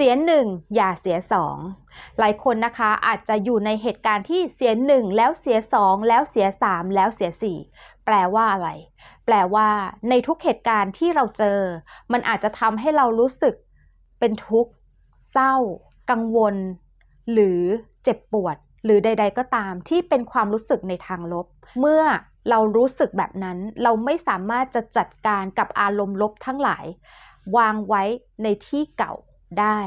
เสียหนึ่งอย่าเสียสองหลายคนนะคะอาจจะอยู่ในเหตุการณ์ที่เสียหนึ่งแล้วเสียสองแล้วเสียสามแล้วเสียสี่แปลว่าอะไร แปลว่าในทุกเหตุการณ์ที่เราเจอ มันอาจจะทำให้เรารู้สึกเป็นทุกข์ เศร้า กังวล หรือเจ็บปวด หรือใด ๆ ก็ตามที่เป็นความรู้สึกในทางลบ เมื่อเรารู้สึกแบบนั้นเราไม่สามารถจะจัดการกับอารมณ์ลบทั้งหลาย วางไว้ในที่เก่า ได้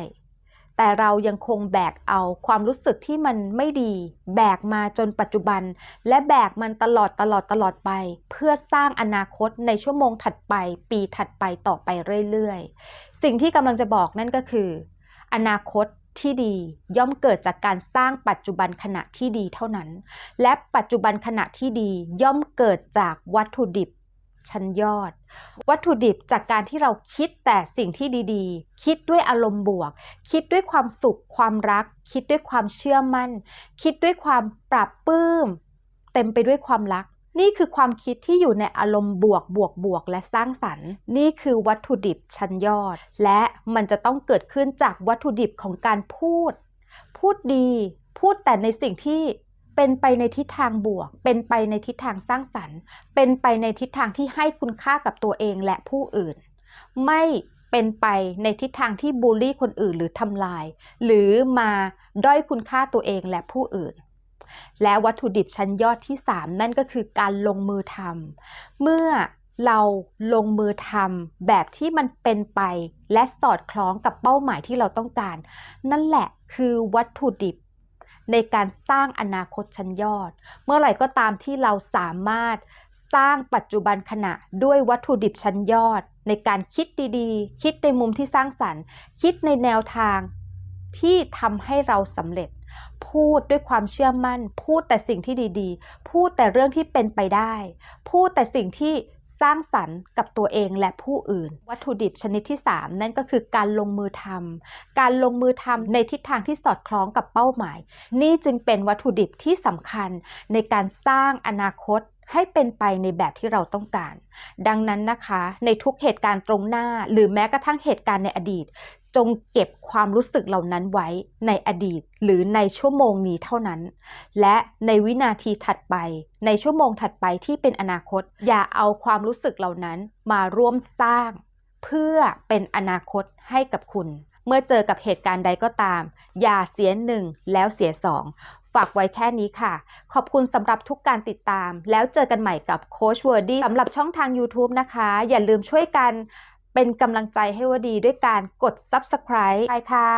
แต่เรายังคงแบกเอาความรู้สึกที่มันไม่ดี แบกมาจนปัจจุบัน และแบกมันตลอดตลอดตลอดไป เพื่อสร้างอนาคตในชั่วโมงถัดไป ปีถัดไปต่อไปเรื่อยๆ สิ่งที่กำลังจะบอกนั่นก็คือ อนาคตที่ดีย่อมเกิดจากการสร้างปัจจุบันขณะที่ดีเท่านั้น และปัจจุบันขณะที่ดีย่อมเกิดจากวัตถุดิบ ชั้นยอด วัตถุดิบจากการที่เราคิดแต่สิ่งที่ดีๆ คิดด้วยอารมณ์บวก คิดด้วยความสุขความรัก คิดด้วยความเชื่อมั่น คิดด้วยความปรับปลื้ม เต็มไปด้วยความรัก นี่คือความคิดที่อยู่ในอารมณ์บวกบวกบวกและสร้างสรรค์ นี่คือวัตถุดิบชั้นยอด และมันจะต้องเกิดขึ้นจากวัตถุดิบของการพูด พูดดี พูดแต่ในสิ่งที่ เป็นไปในทิศทางบวก เป็นไปในทิศทางสร้างสรรค์ เป็นไปในทิศทางที่ให้คุณค่ากับตัวเองและผู้อื่น ไม่เป็นไปในทิศทางที่บูลลี่คนอื่นหรือทำลาย หรือมาด้อยคุณค่าตัวเองและผู้อื่น และวัตถุดิบชั้นยอดที่ 3 นั่นก็คือการลงมือทำเมื่อเราลงมือทำแบบที่มันเป็นไปและสอดคล้องกับเป้าหมายที่เราต้องการ นั่นแหละคือวัตถุดิบ ในการสร้างอนาคตชั้นยอด เมื่อไหร่ก็ตามที่เราสามารถสร้างปัจจุบันขณะด้วยวัตถุดิบชั้นยอด ในการคิดดีๆ คิดในมุมที่สร้างสรรค์ คิดในแนวทางที่ทำให้เราสำเร็จ พูดด้วยความเชื่อมั่น พูดแต่สิ่งที่ดีๆ พูดแต่เรื่องที่เป็นไปได้ พูดแต่สิ่งที่สร้างสรรค์กับตัวเองและผู้อื่น วัตถุดิบชนิดที่ 3 นั่นก็คือการลงมือทำการลงมือทำในทิศทางที่สอดคล้องกับเป้าหมาย นี่จึงเป็นวัตถุดิบที่สำคัญในการสร้างอนาคตให้เป็นไปในแบบที่เราต้องการ ดังนั้นนะคะ ในทุกเหตุการณ์ตรงหน้า หรือแม้กระทั่งเหตุการณ์ในอดีต จงเก็บความรู้สึกเหล่านั้นไว้ในอดีตหรือในชั่วโมงนี้เท่านั้น และในวินาทีถัดไป ในชั่วโมงถัดไปที่เป็นอนาคต อย่าเอาความรู้สึกเหล่านั้นมาร่วมสร้าง เพื่อเป็นอนาคตให้กับคุณ เมื่อเจอกับเหตุการณ์ใดก็ตาม อย่าเสียหนึ่งแล้วเสียสองฝากไว้แค่นี้ค่ะ ขอบคุณสำหรับทุกการติดตาม แล้วเจอกันใหม่กับโค้ชเวอร์ดี้สำหรับช่องทาง YouTube นะคะ อย่าลืมช่วยกัน เป็นกำลังใจให้วดีด้วยการกด Subscribe ไปค่ะ